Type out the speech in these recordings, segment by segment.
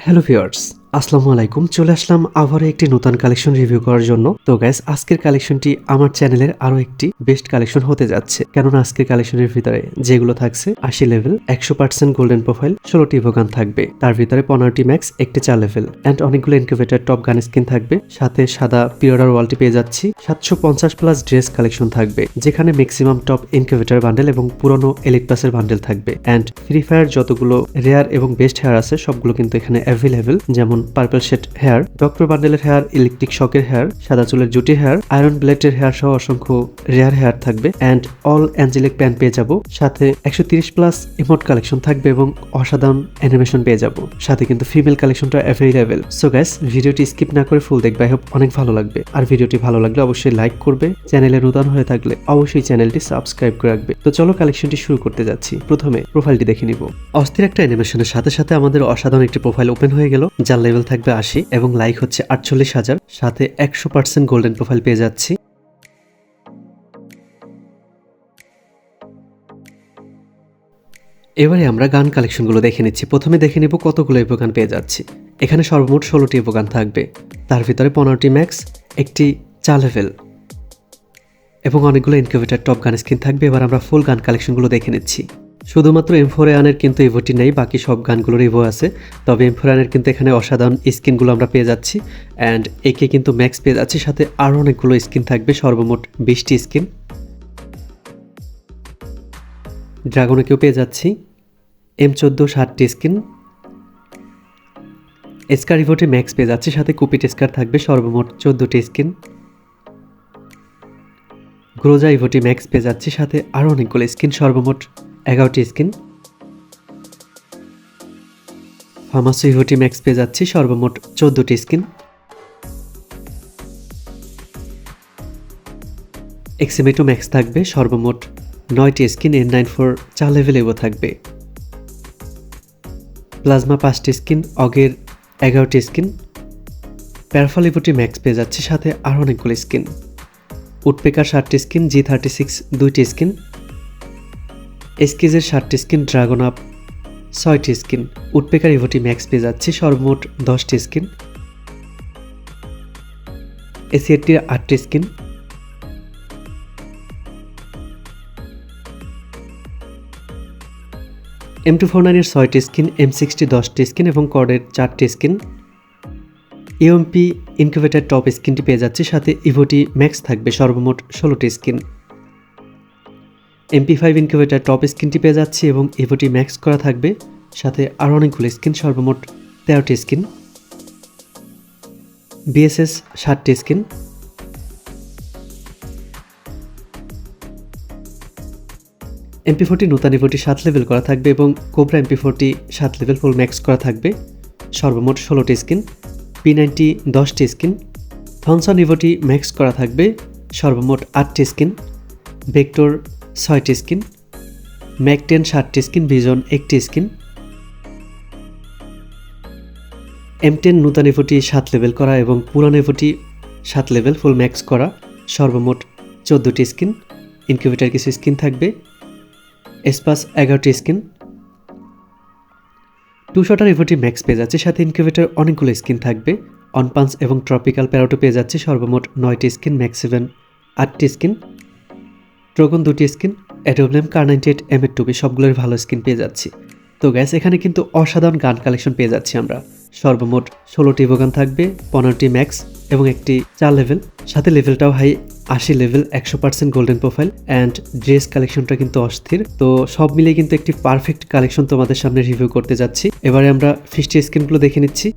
Hello viewers আসসালামু আলাইকুম, চলে আসলাম আবারও একটি নতুন কালেকশন রিভিউ করার জন্য। তো গ্যাস আজকের কালেকশনটি আমার চ্যানেলের আরও একটি বেস্ট কালেকশন হতে যাচ্ছে। কেননা আজকের কালেকশনের ভিতরে যেগুলো থাকছে, আশি লেভেল একশো পার্সেন্ট গোল্ডেন প্রোফাইল ষোলোটি ভোগান থাকবে। তার ভিতরে পনেরোটি ম্যাক্স একটি চার লেভেল অ্যান্ড অনেকগুলো ইনকিউবেটার টপ গান স্কিন থাকবে। সাথে সাদা পিওরার ওয়ালটি পেয়ে যাচ্ছি। সাতশো পঞ্চাশ প্লাস ড্রেস কালেকশন থাকবে। যেখানে ম্যাক্সিমাম টপ ইনকিউবেটার বান্ডেল এবং পুরনো এলিট প্লাসের বান্ডেল থাকবে। অ্যান্ড ফ্রি ফায়ার যতগুলো রেয়ার এবং বেস্ট হেয়ার আছে, সবগুলো কিন্তু এখানে অ্যাভেলেবেল যেমন পার্পল শেড হেয়ার ডক্টর বান্ডেলের হেয়ার ইলেকট্রিক শকের হেয়ার সাদা চুলের জুটি হেয়ার আয়রন ব্লেডের হেয়ার সহ অসংখ্য রেয়ার হেয়ার থাকবে অ্যান্ড অল অ্যাঞ্জেলিক প্যান পেয়ে যাব। সাথে একশো তিরিশ প্লাস ইমোট কালেকশন থাকবে এবং অসাধারণ অ্যানিমেশন পেয়ে যাব। সাথে কিন্তু ফিমেল কালেকশনটা অ্যাভেলেবেল সো গ্যাস ভিডিওটি স্কিপ না করে ফুল দেখবে আই হোপ অনেক ভালো লাগবে। আর ভিডিওটি ভালো লাগলে অবশ্যই লাইক করবে চ্যানেলে নতুন হয়ে থাকলে অবশ্যই চ্যানেলটি সাবস্ক্রাইব করে রাখবে। তো চলো কালেকশনটি শুরু করতে যাচ্ছি। প্রথমে প্রোফাইলটি দেখে নিব। অস্থির একটা অ্যানিমেশনের সাথে সাথে আমাদের অসাধারণ একটি প্রোফাইল ওপেন হয়ে গেল, যার লেভেল থাকবে আশি এবং লাইক হচ্ছে আটচল্লিশ হাজার। সাথে একশো পার্সেন্ট গোল্ডেন প্রোফাইল পেয়ে যাচ্ছি। এবারে আমরা গান কালেকশনগুলো দেখে নিচ্ছি। প্রথমে দেখে নিব কতগুলো ইভো গান পেয়ে যাচ্ছি। এখানে সর্বমোট ষোলোটি ইভো গান থাকবে। তার ভিতরে পনেরোটি ম্যাক্স একটি চা লেভেল এবং অনেকগুলো ইনকিউবেটার টপ গান স্ক্রিন থাকবে। এবার আমরা ফুল গান কালেকশনগুলো দেখে নিচ্ছি। শুধুমাত্র এমফোরেয়ানের কিন্তু ইভোটি নেই, বাকি সব গানগুলোর ইভো আছে। তবে এমফোরেয়ানের কিন্তু এখানে অসাধারণ স্কিনগুলো আমরা পেয়ে যাচ্ছি। অ্যান্ড একে কিন্তু ম্যাক্স পেয়ে যাচ্ছি, সাথে আরও অনেকগুলো স্কিন থাকবে, সর্বমোট বিশটি স্কিন। ড্রাগনেকেও পেয়ে যাচ্ছি। এম চোদ্দ ষাটটি স্কিন। এসকার ইভোটে ম্যাক্স পেয়ে যাচ্ছে, সাথে কুপিট এসকার থাকবে, সর্বমোট চোদ্দোটি স্কিন। গ্রোজা ইভোটি ম্যাক্স পেয়ে যাচ্ছে, সাথে আরও অনেকগুলো স্কিন, সর্বমোট এগারোটি স্কিন। ফার্মাসি ইভোটি ম্যাক্স পেয়ে যাচ্ছি সর্বমোট চোদ্দোটি স্কিন। এক্সিমেটো ম্যাক্স থাকবে সর্বমোট নয়টি স্কিন এন নাইন ফোর চার লেভেলেও থাকবে। প্লাজমা পাঁচটি স্কিন, অগের এগারোটি স্কিন। প্যারাফলিভোটি ম্যাক্স পেয়ে যাচ্ছে সাথে আরও অনেকগুলো স্কিন। উডপেকার ষাটটি স্কিন, জি থার্টি সিক্স দুইটি স্কিন। এসকিজের সাতটি স্কিন, ড্রাগন আপ ছয়টি স্কিন উডপেকার ইভোটি ম্যাক্স পেয়ে যাচ্ছে সর্বমোট দশটি স্কিন। এসিএটির আটটি স্কিন। এম টু ফোর নাইনের ছয়টি স্কিন, এম সিক্সটি দশটি স্কিন এবং কর্ডের চারটি স্কিন। ইউএমপি ইনকিউবেটার টপ স্কিনটি পেয়ে যাচ্ছে, সাথে ইভোটি ম্যাক্স থাকবে সর্বমোট ষোলোটি skin. MP five incubator top স্কিনটি পেয়ে যাচ্ছে এবং ইভোটি ম্যাক্স করা থাকবে। সাথে আরও অনেকগুলো স্কিন সর্বমোট তেরোটি স্কিন বিএসএস ষাটটি স্কিন এমপি ফোরটি নূতন ইভোটি সাত লেভেল করা থাকবে এবং কোবরা এমপি ফোরটি সাত লেভেল ফুল ম্যাক্স করা থাকবে। সর্বমোট ষোলোটি স্কিন পি নাইনটি দশটি স্কিন থনসন ইভোটি ম্যাক্স করা থাকবে। সর্বমোট আটটি স্কিন ভেক্টর ছয়টি স্কিন ম্যাক টেন ষাটটি স্কিন, ভিজন একটি স্কিন। এম টেন নূতন ইভোটি সাত লেভেল করা এবং পুরান ইভোটি সাত লেভেল ফুল ম্যাক্স করা সর্বমোট চোদ্দোটি স্কিন। ইনকিউবেটার কিছু স্কিন থাকবে। এসপাস এগারোটি স্কিন। টু শটার ইভোটি ম্যাক্স পেয়ে যাচ্ছে। সাথে ইনকিউবেটার অনেকগুলো স্কিন থাকবে। অনপান্স এবং ট্রপিক্যাল প্যারোটো পেয়ে যাচ্ছে সর্বমোট নয়টি স্কিন, ম্যাক্স সেভেন, আটটি স্কিন। ড্রগন দুটি স্কিন, অ্যাডোবলেম কার নাইনটি এইট এম এর টুবি সবগুলোর ভালো স্কিন পেয়ে যাচ্ছি। তো গ্যাস এখানে কিন্তু অসাধারণ গান কালেকশন পেয়ে যাচ্ছি আমরা। সর্বমোট ষোলোটি ভোগান থাকবে, পনেরোটি ম্যাক্স এবং একটি চার লেভেল সাথে লেভেলটাও হাই আশি লেভেল একশো percent golden profile and dress কালেকশনটা কিন্তু অস্থির। তো সব মিলিয়ে কিন্তু একটি পারফেক্ট কালেকশন তোমাদের সামনে রিভিউ করতে যাচ্ছি। এবারে আমরা ফিস্টি স্কিনগুলো দেখে নিচ্ছি।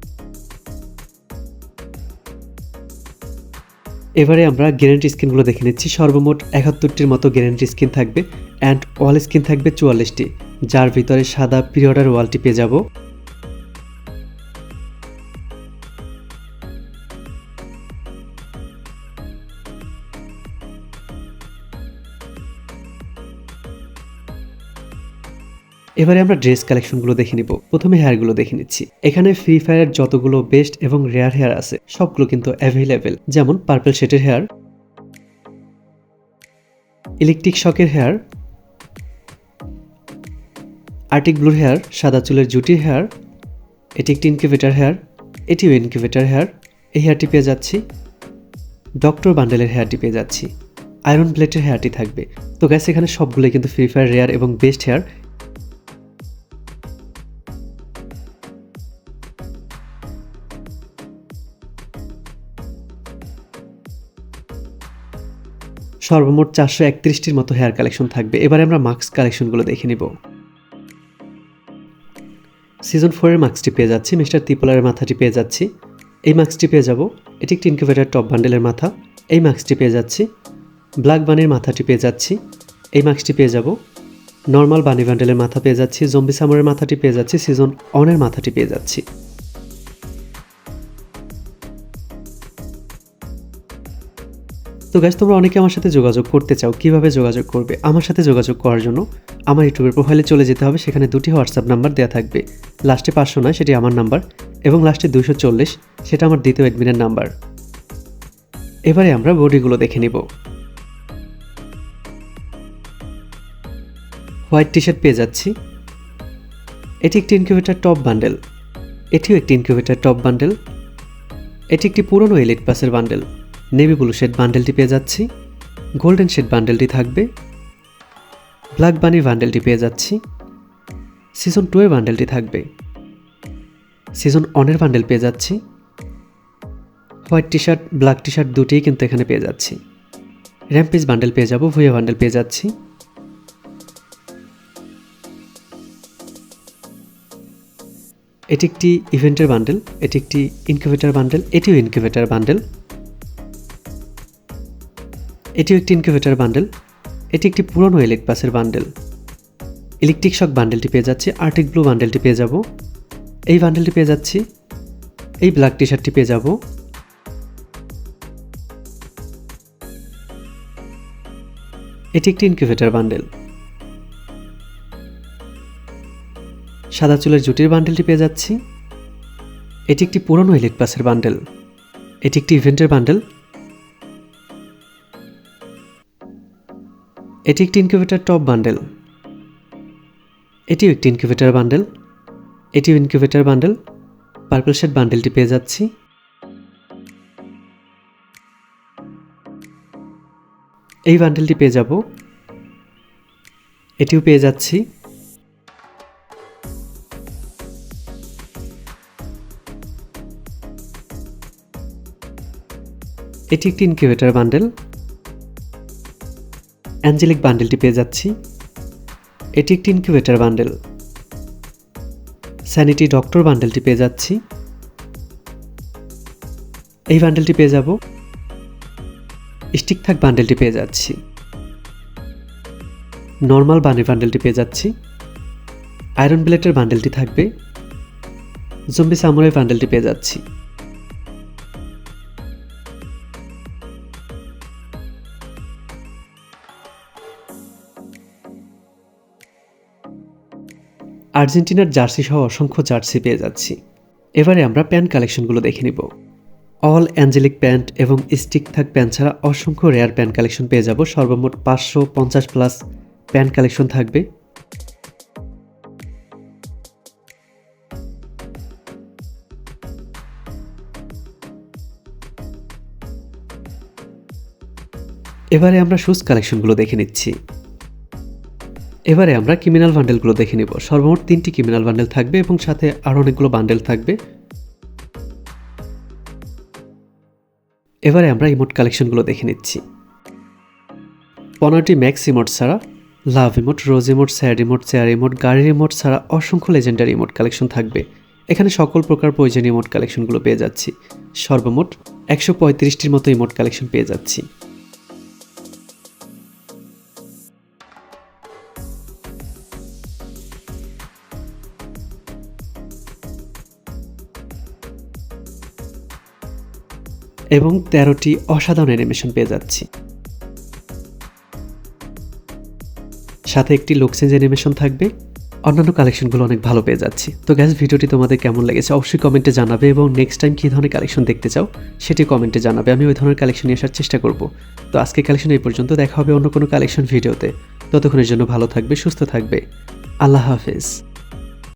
এবারে আমরা গ্যারেন্টি স্কিনগুলো দেখে নিচ্ছি। সর্বমোট একাত্তরটির মতো গ্যারেন্টি স্কিন থাকবে অ্যান্ড ওয়াল স্কিন থাকবে চুয়াল্লিশটি। যার ভিতরে সাদা পিরিয়ডার ওয়ালটি পেয়ে যাব। এবারে আমরা ড্রেস কালেকশনগুলো দেখে নিব। প্রথমে হেয়ারগুলো দেখে নিচ্ছি। এখানে ফ্রি ফায়ারের যতগুলো বেস্ট এবং রেয়ার হেয়ার আছে, সবগুলো কিন্তু অ্যাভেলেবেল যেমন পার্পল শেটের হেয়ার ইলেকট্রিক শকের হেয়ার আর্টিক ব্লুর হেয়ার সাদা চুলের জুটির হেয়ার এটি একটি ইনকিউবেটার হেয়ার এটিও ইনকিউবেটার হেয়ার এই হেয়ারটি পেয়ে যাচ্ছি। ডক্টর বান্ডেলের হেয়ারটি পেয়ে যাচ্ছি। আয়রন প্লেটের হেয়ারটি থাকবে। তো গ্যাস এখানে সবগুলোই কিন্তু ফ্রি ফায়ার রেয়ার এবং বেস্ট হেয়ার সর্বমোট চারশো একত্রিশটির মতো হেয়ার কালেকশন থাকবে। এবারে আমরা মাস্ক কালেকশনগুলো দেখে নিব। সিজন ফোরের মাস্কটি পেয়ে যাচ্ছি মিস্টার তিপলারের মাথাটি পেয়ে যাচ্ছি। এই মাস্কটি পেয়ে যাব, এটি একটি ইনকিউবেটার টপ বান্ডেলের মাথা। এই মাস্কটি পেয়ে যাচ্ছি ব্ল্যাক বানির মাথাটি পেয়ে যাচ্ছি। এই মাস্কটি পেয়ে যাব নর্মাল বানি বান্ডেলের মাথা পেয়ে যাচ্ছি। জম্বি সামরের মাথাটি পেয়ে যাচ্ছি। সিজন অনের মাথাটি পেয়ে যাচ্ছি। তো গাছ তোমরা অনেকে আমার সাথে যোগাযোগ করতে চাও, কীভাবে যোগাযোগ করবে? আমার সাথে যোগাযোগ করার জন্য আমার ইউটিউবের প্রোফাইলে চলে যেতে হবে, সেখানে দুটি হোয়াটসঅ্যাপ নাম্বার দেওয়া থাকবে। লাস্টে পাঁচশো নয়, সেটি আমার নাম্বার এবং লাস্টে দুশো চল্লিশ, সেটা আমার দ্বিতীয় অ্যাডমিনের নাম্বার এবারে আমরা বডিগুলো দেখে নিব। হোয়াইট টি শার্ট পেয়ে যাচ্ছি। এটি একটি ইনকিউবেটার টপ বান্ডেল এটিও একটি ইনকিউবেটার টপ বান্ডেল এটি একটি পুরনো এলিট পাসের বান্ডেল নেভি ব্লু শেড বান্ডেলটি পেয়ে যাচ্ছি। গোল্ডেন শেড বান্ডেলটি থাকবে। ব্ল্যাক বানি বান্ডেলটি পেয়ে যাচ্ছি। সিজন টু এর বান্ডেলটি থাকবে। সিজন অনের বান্ডেল পেয়ে যাচ্ছি। White T shirt black T shirt দুটিই কিন্তু এখানে পেয়ে যাচ্ছি। র্যাম্পিস বান্ডেল পেয়ে যাব, ভুয়া বান্ডেল পেয়ে যাচ্ছি। এটি একটি ইভেন্টের বান্ডেল, এটি একটি ইনকিউবেটার বান্ডেল, এটিও ইনকিউবেটার বান্ডেল। এটিও একটি ইনকিউবেটার বান্ডেল এটি একটি পুরনো ইলেক পাসের বান্ডেল ইলেকট্রিক শক বান্ডেলটি পেয়ে যাচ্ছি আর্টিক ব্লু বান্ডেলটি পেয়ে যাব। এই বান্ডেলটি পেয়ে যাচ্ছি, এই ব্ল্যাক টি শার্টটি পেয়ে যাব। এটি একটি ইনকিউবেটার বান্ডেল সাদা চুলের জুটির বান্ডেলটি পেয়ে যাচ্ছি। এটি একটি পুরনো ইলেক পাসের বান্ডেল এটি একটি ইভেন্টের বান্ডেল এটি একটি ইনকিউবেটার টপ বান্ডেল এটিও একটি ইনকিউবেটার বান্ডেল এটিও ইনকিউবেটার বান্ডেল পার্পল শেড বান্ডেলটি পেয়ে যাচ্ছি। এই বান্ডেলটি পেয়ে যাব। এটিও পেয়ে যাচ্ছি। এটি একটি ইনকিউবেটার বান্ডেল অ্যাঞ্জেলিক বান্ডেলটি পেয়ে যাচ্ছি। এটি একটি ইনকিউবেটার বান্ডেল। স্যানিটি ডক্টর বান্ডেলটি পেয়ে যাচ্ছি। এই বান্ডেলটি পেয়ে যাব। স্টিক থাক বান্ডেলটি পেয়ে যাচ্ছি। নর্মাল বানি বান্ডেলটি পেয়ে যাচ্ছি। আয়রন ব্লেটের বান্ডেলটি থাকবে। জম্বি সামুরাই বান্ডেলটি পেয়ে যাচ্ছি। আর্জেন্টিনার জার্সি সহ অসংখ্য জার্সি পেয়ে যাচ্ছি। এবারে আমরা প্যান্ট কালেকশনগুলো দেখে নিব। অল অ্যাঞ্জেলিক প্যান্ট এবং স্টিক থাক প্যান্ট ছাড়া অসংখ্য রেয়ার প্যান্ট কালেকশন পেয়ে যাব। সর্বমোট পাঁচশো পঞ্চাশ প্লাস প্যান্ট কালেকশন থাকবে। এবারে আমরা শুজ কালেকশনগুলো দেখে নিচ্ছি। এবারে আমরা ক্রিমিনাল বান্ডেলগুলো দেখে নিব। সর্বমোট তিনটি ক্রিমিনাল বান্ডেল থাকবে এবং সাথে আরও অনেকগুলো বান্ডেল থাকবে। এবারে আমরা ইমোট কালেকশনগুলো দেখে নিচ্ছি। পনেরোটি ম্যাক্স ইমোট ছাড়া love emote rose emote sad emote chair emote গাড়ির ইমোট ছাড়া অসংখ্য লেজেন্ডারি ইমোট কালেকশন থাকবে। এখানে সকল প্রকার প্রয়োজনীয় ইমোট কালেকশনগুলো পেয়ে যাচ্ছি। সর্বমোট একশো পঁয়ত্রিশটির মতো ইমোট কালেকশন পেয়ে যাচ্ছি। এবং তেরোটি অসাধারণ অ্যানিমেশন পেয়ে যাচ্ছি। সাথে একটি লোকসেঞ্জ অ্যানিমেশন থাকবে। অন্যান্য কালেকশনগুলো অনেক ভালো পেয়ে যাচ্ছি। তো গ্যাস ভিডিওটি তোমাদের কেমন লেগেছে অবশ্যই কমেন্টে জানাবে এবং নেক্সট টাইম কী ধরনের কালেকশন দেখতে চাও সেটি কমেন্টে জানাবে। আমি ওই ধরনের কালেকশন নিয়ে আসার চেষ্টা করব। তো আজকে কালেকশন এই পর্যন্ত, দেখা হবে অন্য কোনো কালেকশন ভিডিওতে। ততক্ষণের জন্য ভালো থাকবে, সুস্থ থাকবে। আল্লাহ হাফেজ।